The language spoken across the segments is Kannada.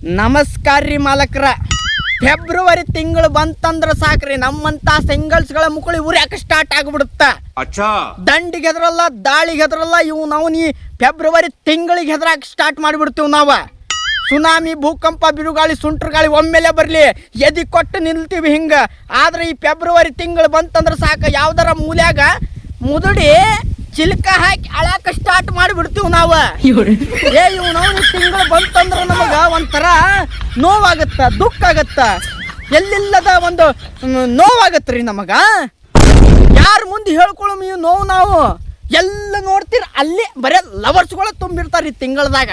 ನಮಸ್ಕಾರ ರೀ ಮಾಲಕ್ರ. ಫೆಬ್ರವರಿ ತಿಂಗಳು ಬಂತಂದ್ರ ಸಾಕ್ರಿ ನಮ್ಮಂತ ಸಿಂಗಲ್ಸ್ಗಳ ಮುಕುಳಿ ಯಾಕೆ ಸ್ಟಾರ್ಟ್ ಆಗ್ಬಿಡುತ್ತ? ದಂಡಿಗೆ ಹೆದರಲ್ಲ ದಾಳಿಗೆ ಹೆದರಲ್ಲ ಇವು ನಾವು ನೀ ಫೆಬ್ರವರಿ ತಿಂಗಳಿಗೆ ಹೆದರಾಕ ಸ್ಟಾರ್ಟ್ ಮಾಡಿಬಿಡ್ತೀವಿ ನಾವು. ಸುನಾಮಿ ಭೂಕಂಪ ಬಿರುಗಾಳಿ ಸುಂಟ್ರಗಾಳಿ ಒಮ್ಮೆಲೆ ಬರಲಿ. ಎದಿ ಕೊಟ್ಟು ನಿಲ್ತೀವಿ ಹಿಂಗೆ. ಆದ್ರೆ ಈ ಫೆಬ್ರವರಿ ತಿಂಗಳು ಬಂತಂದ್ರೆ ಸಾಕು ಯಾವ್ದಾರ ಮೂಲ್ಯಾಗ ಮುದುಡಿ ಚಿಲ್ಕ ಹಾಕಿ ಅಳಾಕ ಸ್ಟಾರ್ಟ್ ಮಾಡಿಬಿಡ್ತೀವಿ ನಾವು. ಏ ಇವು ನಾವು ತಿಂಗಳು ಬಂತಂದ್ರೆ ಒಂಥರ ನೋವಾಗತ್ತ ದುಃಖ ಆಗತ್ತ ಎಲ್ಲಿಲ್ಲದ ಒಂದು ಮ್, ನೋವಾಗತ್ರಿ ನಮಗ? ಯಾರ ಮುಂದೆ ಹೇಳ್ಕೊಳ್ಳೋ ಈ ನೋವು ನಾವು? ಎಲ್ಲ ನೋಡ್ತೀರ ಅಲ್ಲಿ ಬರೇ ಲವರ್ಸ್ಗಳು ತುಂಬಿರ್ತಾರೆ ಈ ತಿಂಗಳದಾಗ.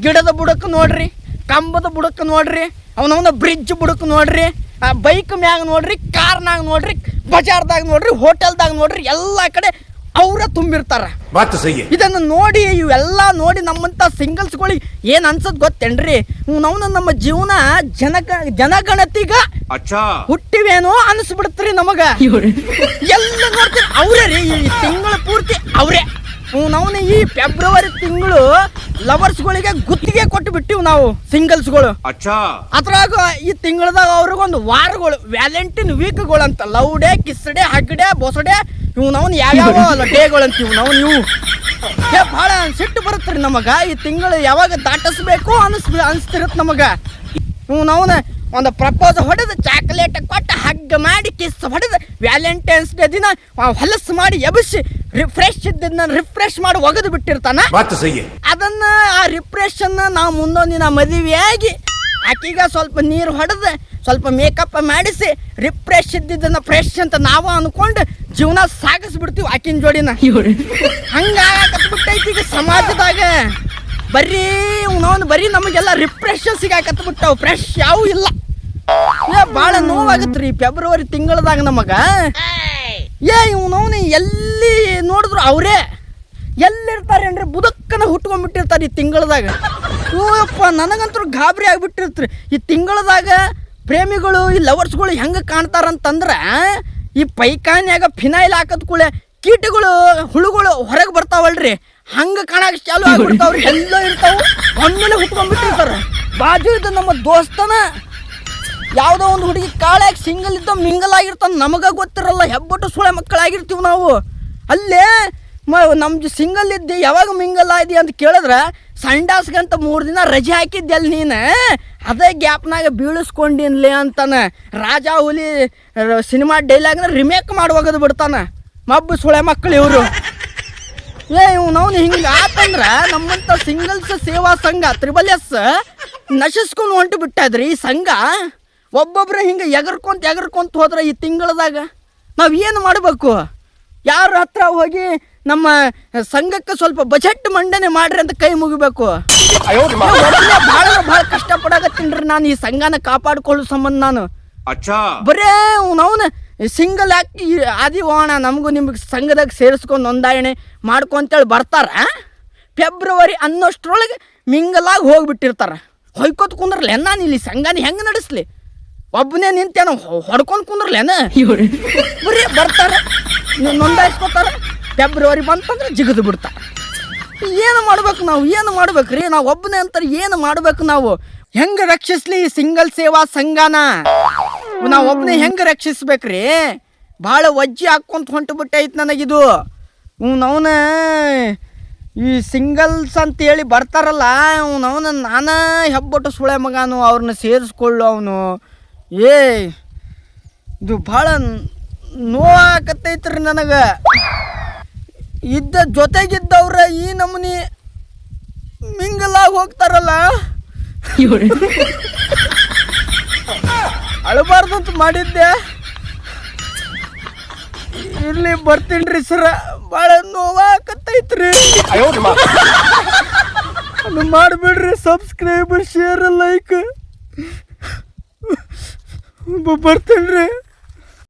ಗಿಡದ ಬುಡಕ್ಕೆ ನೋಡ್ರಿ ಕಂಬದ ಬುಡಕ್ಕೆ ನೋಡ್ರಿ ಅವನವನ ಬ್ರಿಡ್ಜ್ ಬುಡಕ್ಕೆ ನೋಡ್ರಿ ಬೈಕ್ ಮ್ಯಾಗ ನೋಡ್ರಿ ಕಾರ್ನಾಗ ನೋಡ್ರಿ ಬಜಾರ್ದಾಗ ನೋಡ್ರಿ ಹೋಟೆಲ್ದಾಗ ನೋಡ್ರಿ ಎಲ್ಲ ಕಡೆ ಅವ್ರ ತುಂಬಿರ್ತಾರ. ಇದನ್ನ ನೋಡಿ ಇವೆಲ್ಲ ನೋಡಿ ನಮ್ಮಂತ ಸಿಂಗಲ್ಸ್ಗಳಿಗೆ ಏನ್ ಅನ್ಸದ್ ಗೊತ್ತೇನ್ರಿ? ನಾವು ನಮ್ಮ ಜೀವನ ಜನಗ ಜನಗಣತಿಗ ಹುಟ್ಟಿವೇನೋ ಅನ್ಸ್ಬಿಡ್ತ್ರಿ ನಮಗ. ಎಲ್ಲ ನೋಡ್ತೀರಿ ಅವ್ರೇ ರೀ ಈ ತಿಂಗಳ ಪೂರ್ತಿ ಅವ್ರೆ. ನಾವು ಈ ಫೆಬ್ರವರಿ ತಿಂಗಳು ಲವರ್ಸ್ಗಳಿಗೆ ಗುತ್ತಿಗೆ ಕೊಟ್ಟು ಬಿಟ್ಟಿವ್ ನಾವು ಸಿಂಗಲ್ಸ್ಗಳು. ಅದ್ರಾಗ ಈ ತಿಂಗಳದಾಗ ಅವ್ರಿಗೊಂದು ವಾರಗಳು ವ್ಯಾಲೆಂಟೈನ್ ವೀಕ್ಗಳು ಅಂತ ಲವ್ ಡೇ ಕಿಸ್ ಡೇ ಬೊಸಡೆ ಇವ್ ನಾವು ಯಾವ್ಯಾವ ಲಡ್ಡೆಗಳು ಅಂತೀವಿ ನಾವು ನೀವು? ಏ ಭಾಳ ಸಿಟ್ಟು ಬರುತ್ತೆ ರೀ ನಮಗೆ. ಈ ತಿಂಗಳು ಯಾವಾಗ ದಾಟಿಸ್ಬೇಕು ಅನಿಸ್ ಅನಿಸ್ತಿರುತ್ತೆ ನಮಗೆ. ಇವ್ ನಾವು ಒಂದು ಪ್ರಪೋಸ್ ಹೊಡೆದು ಚಾಕ್ಲೇಟ್ ಕೊಟ್ಟು ಹಗ್ಗ ಮಾಡಿ ಕಿಸ್ ಹೊಡೆದು ವ್ಯಾಲೆಂಟೈನ್ಸ್ ಡೇ ದಿನ ಹೊಲಸು ಮಾಡಿ ಎಬಿಸಿ ರಿಫ್ರೆಶ್ ಇದ್ದನ್ನ ರಿಫ್ರೆಶ್ ಮಾಡಿ ಒಗೆದು ಬಿಟ್ಟಿರ್ತಾನ. ಅದನ್ನ ಆ ರಿಫ್ರೆಶ್ ಅನ್ನ ನಾವು ದಿನ ಮದುವೆಯಾಗಿ ಆಕೀಗ ಸ್ವಲ್ಪ ನೀರು ಹೊಡೆದು ಸ್ವಲ್ಪ ಮೇಕಪ್ ಮಾಡಿಸಿ ರಿಫ್ರೆಶ್ ಇದ್ದಿದ್ದನ್ನು ಫ್ರೆಶ್ ಅಂತ ನಾವು ಅಂದ್ಕೊಂಡು ಜೀವನ ಸಾಗಿಸ್ಬಿಡ್ತೀವಿ ಆಕಿನ ಜೋಡಿನ. ಹಂಗಾಗತ್ಬಿಟ್ಟೈತಿ ಈಗ ಸಮಾಜದಾಗ. ಬರೀ ಅವನವನು ಬರೀ ನಮಗೆಲ್ಲ ರಿಫ್ರೆಶ್ ಸಿಗಾಕತ್ಬಿಟ್ಟಾವು ಫ್ರೆಶ್ ಯಾವೂ ಇಲ್ಲ. ಭಾಳ ನೋವಾಗತ್ರಿ ಫೆಬ್ರವರಿ ತಿಂಗಳದಾಗ ನಮಗ. ಏ ಇವನವನು ಎಲ್ಲಿ ನೋಡಿದ್ರು ಅವರೇ. ಎಲ್ಲಿರ್ತಾರೆ ಅಂದ್ರೆ ಬುದಕ್ಕನ ಹುಟ್ಕೊಂಡ್ಬಿಟ್ಟಿರ್ತಾರೆ ಈ ತಿಂಗಳದಾಗ. ಓಯಪ್ಪ, ನನಗಂತೂ ಗಾಬರಿ ಆಗ್ಬಿಟ್ಟಿರ್ತ್ರಿ. ಈ ತಿಂಗಳದಾಗ ಪ್ರೇಮಿಗಳು, ಈ ಲವರ್ಸ್ಗಳು ಹೆಂಗೆ ಕಾಣ್ತಾರಂತಂದ್ರೆ ಈ ಪೈಖಾನ್ಯಾಗ ಫಿನೈಲ್ ಹಾಕದ್ ಕೂಳೆ ಕೀಟಗಳು, ಹುಳುಗಳು ಹೊರಗೆ ಬರ್ತಾವಲ್ರಿ. ಹಂಗೆ ಕಾಣಕ್ ಚಾಲು ಆಗ್ಬಿಡ್ತಾವ್ರಿ. ಎಲ್ಲ ಇರ್ತಾವ ಒಮ್ಮೆಲೆ ಹುಟ್ಕೊಂಡ್ಬಿಟ್ಟಿರ್ತಾರ. ಬಾಜು ಇದ್ದ ನಮ್ಮ ದೋಸ್ತನ ಯಾವುದೋ ಒಂದು ಹುಡುಗಿ ಕಾಳಾಗಿ ಸಿಂಗಲ್ ಇದ್ದ ಮಿಂಗಲ್ ಆಗಿರ್ತಾನ. ನಮಗ ಗೊತ್ತಿರಲ್ಲ, ಹೆಬ್ಬಟ್ಟು ಸುಳೆ ಮಕ್ಕಳಾಗಿರ್ತೀವಿ ನಾವು. ಅಲ್ಲೇ ಮ, ನಮ್ದು ಸಿಂಗಲ್ ಇದ್ದಿ ಯಾವಾಗ ಮಿಂಗಲ್ ಆಯ್ದಿ ಅಂತ ಕೇಳಿದ್ರೆ, ಸಂಡಾಸ್ಗಂತ ಮೂರು ದಿನ ರಜೆ ಹಾಕಿದ್ದೆಲ್ಲ ನೀನು? ಅದೇ ಗ್ಯಾಪ್ನಾಗ ಬೀಳಿಸ್ಕೊಂಡಿನ್ಲಿ ಅಂತಾನೆ. ರಾಜ ಹುಲಿ ಸಿನಿಮಾ ಡೈಲಾಗ್ನ ರಿಮೇಕ್ ಮಾಡುವಾಗದು ಬಿಡ್ತಾನೆ. ಮಬ್ಬು ಸುಳೆ ಮಕ್ಕಳು ಇವರು. ಏ ನಾವು ಹಿಂಗೆ ಆತಂದ್ರ ನಮ್ಮಂತ ಸಿಂಗಲ್ಸ್ ಸೇವಾ ಸಂಘ ತ್ರಿಬಲ್ ಎಸ್ ನಶಿಸ್ಕೊಂಡು ಹೊಂಟು ಬಿಟ್ಟಾದ್ರಿ ಈ ಸಂಘ. ಒಬ್ಬೊಬ್ರು ಹಿಂಗೆ ಎಗರ್ಕೊಂತ ಎಗರ್ಕೊಂತ ಹೋದ್ರೆ ಈ ತಿಂಗಳದಾಗ ನಾವು ಏನು ಮಾಡಬೇಕು? ಯಾರ ಹತ್ರ ಹೋಗಿ ನಮ್ಮ ಸಂಘಕ್ಕೆ ಸ್ವಲ್ಪ ಬಜೆಟ್ ಮಂಡನೆ ಮಾಡ್ರಿ ಅಂತ ಕೈ ಮುಗಿಬೇಕು. ಬಹಳ ಬಹಳ ಕಷ್ಟ ಪಡಾಕತ್ತೀನ್ರಿ ನಾನು ಈ ಸಂಘನ ಕಾಪಾಡ್ಕೊಳ್ಳೋ ಸಂಬಂಧ ನಾನು. ಬರೇ ಅವನವನ ಸಿಂಗಲ್ ಹಾಕಿ ಆದಿ ಹೋಣ ನಮಗೂ ನಿಮ್ಗೆ ಸಂಘದಾಗ ಸೇರಿಸ್ಕೊಂಡು ನೋಂದಾಯಣೆ ಮಾಡ್ಕೊಂತೇಳಿ ಬರ್ತಾರ ಫೆಬ್ರವರಿ ಅನ್ನೋಷ್ಟ್ರೊಳಗೆ ಮಿಂಗಲಾಗಿ ಹೋಗ್ಬಿಟ್ಟಿರ್ತಾರ. ಹೊಯ್ಕೋತ ಕುಂದ್ರಲ್ಲ ನಾನು ಇಲ್ಲಿ ಸಂಘನ ಹೆಂಗೆ ನಡೆಸ್ಲಿ? ಒಬ್ಬನೇ ನಿಂತೇನ ಹೊಡ್ಕೊಂಡು ಕುಂದ್ರಲ್ಲೇನ? ಬರೀ ಬರ್ತಾರೆ ನೋಂದಾಯಿಸ್ಕೋತಾರ. ಫೆಬ್ರವರಿ ಬಂತಂದ್ರೆ ಜಿಗಿದು ಬಿಡ್ತಾ. ಏನು ಮಾಡ್ಬೇಕು ನಾವು? ಏನು ಮಾಡ್ಬೇಕು ರೀ? ನಾವು ಒಬ್ಬನೇ ಅಂತಾರೆ ಏನು ಮಾಡ್ಬೇಕು ನಾವು? ಹೆಂಗೆ ರಕ್ಷಿಸ್ಲಿ ಸಿಂಗಲ್ ಸೇವಾ ಸಂಘನ? ನಾವು ಒಬ್ಬನೇ ಹೆಂಗೆ ರಕ್ಷಿಸ್ಬೇಕ್ರಿ ಭಾಳ ವಜ್ಜಿ ಹಾಕ್ಕೊಂತ ಹೊಂಟು ಬಿಟ್ಟೈತೆ ನನಗಿದು. ಅವನ ಈ ಸಿಂಗಲ್ಸ್ ಅಂತೇಳಿ ಬರ್ತಾರಲ್ಲ ಅವನವನ ನಾನಾ ಹೆಬ್ಬಟ್ಟು ಸುಳೆ ಮಗನು ಅವ್ರನ್ನ ಸೇರಿಸ್ಕೊಳ್ಳು ಅವನು. ಏ ಇದು ಭಾಳ ನೋವಾಕತ್ತೈತ್ರಿ ನನಗೆ. ಇದ್ದ ಜೊತೆಗಿದ್ದವ್ರ ಈ ನಮೂನಿ ಮಿಂಗಲಾಗಿ ಹೋಗ್ತಾರಲ್ಲ? ಅಂತ ಮಾಡಿದ್ದೆ. ಇಲ್ಲಿ ಬರ್ತೀನ್ರಿ ಸರ ಭಾಳ ನೋವಾಕತ್ತೈತ್ರಿ ಮಾಡಿಬಿಡ್ರಿ ಸಬ್ಸ್ಕ್ರೈಬರ್ ಶೇರ್ ಲೈಕ್ ಬರ್ತೀನ್ರಿ.